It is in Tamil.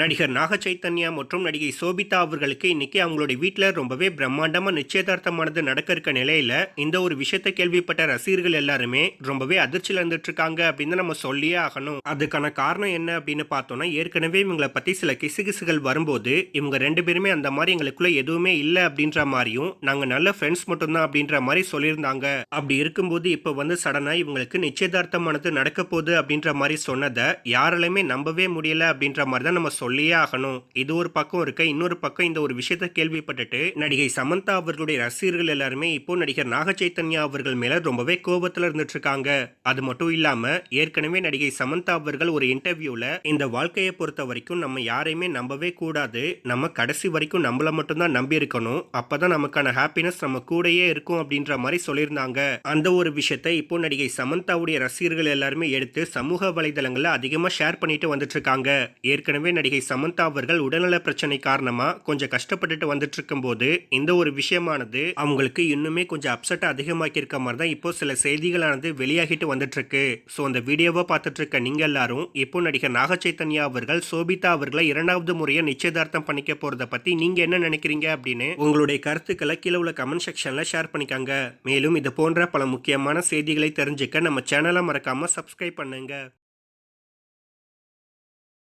நடிகர் நாக சைத்தன்யா மற்றும் நடிகை சோபிதா அவர்களுக்கு இன்னைக்கு அவங்களுடைய வீட்டில் ரொம்பவே பிரம்மாண்டமாக நிச்சயதார்த்தமானது நடக்க இருக்க நிலையில் இந்த ஒரு விஷயத்தை கேள்விப்பட்ட ரசிகர்கள் எல்லாருமே ரொம்பவே அதிர்ச்சியில் இருந்துட்டு இருக்காங்க அப்படின்னு நம்ம சொல்லியே ஆகணும். அதுக்கான காரணம் என்ன அப்படின்னு பார்த்தோம்னா ஏற்கனவே இவங்களை பற்றி சில கிசுகிசுகள் வரும்போது இவங்க ரெண்டு பேருமே அந்த மாதிரி எங்களுக்குள்ள எதுவுமே இல்லை அப்படின்ற மாதிரியும் நாங்கள் நல்ல ஃப்ரெண்ட்ஸ் மட்டும்தான் அப்படின்ற மாதிரி சொல்லியிருந்தாங்க. அப்படி இருக்கும்போது இப்போ வந்து சடனாக இவங்களுக்கு நிச்சயதார்த்தமானது நடக்க போகுது அப்படின்ற மாதிரி சொன்னதை யாராலையுமே நம்பவே முடியல அப்படின்ற மாதிரி தான் நம்ம சொல்லியே ஆகணும். இது ஒரு பக்கம் இருக்க இன்னொரு பக்கம் இந்த ஒரு விஷயத்தை கேள்விப்பட்டுட்டு நடிகை சமந்தா அவர்களுடைய ரசிகர்கள் எல்லாருமே இப்போ நடிகர் நாக சைத்தன்யா அவர்கள் மேல ரொம்பவே கோபத்துல இருந்துட்டு இருக்காங்க அது மட்டும் இல்லாம ஏற்கனவே நடிகை சமந்தா அவர்கள் ஒரு இன்டர்வியூல இந்த வாழ்க்கையை பொறுத்த வரைக்கும் நம்ம யாரையுமே நம்பவே கூடாது. நம்ம கடைசி வரைக்கும் நம்மள மட்டும்தான் நம்பி இருக்கணும் அப்பதான் நமக்கான ஹாப்பினஸ் நம்ம கூடயே இருக்கும் அப்படின்ற மாதிரி சொல்லியிருந்தாங்க. அந்த ஒரு விஷயத்தை இப்போ நடிகை சமந்தாவுடைய ரசிகர்கள் எல்லாருமே எடுத்து சமூக வலைதளங்கள்ல அதிகமா ஷேர் பண்ணிட்டு வந்துட்டு இருக்காங்க ஏற்கனவே நடிகை சமந்தா அவர்கள் உடல்நல பிரச்சனை காரணமா கொஞ்சம் கஷ்டப்பட்டுட்டு வந்துட்டு இருக்கும்போது இந்த ஒரு விஷயமானது அவங்களுக்கு இன்னுமே கொஞ்சம் அப்செட் அதிகமாக்கி இருக்க மாதிரி தான் இப்போ சில செய்திகளானது வெளியாகிட்டு வந்துட்டு இருக்கு ஸோ அந்த வீடியோவை பார்த்துட்டு இருக்க நீங்க எல்லாரும் இப்போ நடிகர் நாக சைத்தன்யா அவர்கள் சோபிதா அவர்களை இரண்டாவது முறையை நிச்சயதார்த்தம் பண்ணிக்க போறத பத்தி நீங்க என்ன நினைக்கிறீங்க அப்படின்னு உங்களுடைய கருத்துக்களை கீழே உள்ள கமெண்ட் செக்ஷன்ல ஷேர் பண்ணிக்காங்க. மேலும் இது போன்ற பல முக்கியமான செய்திகளை தெரிஞ்சுக்க நம்ம சேனலை மறக்காம சப்ஸ்கிரைப் பண்ணுங்க.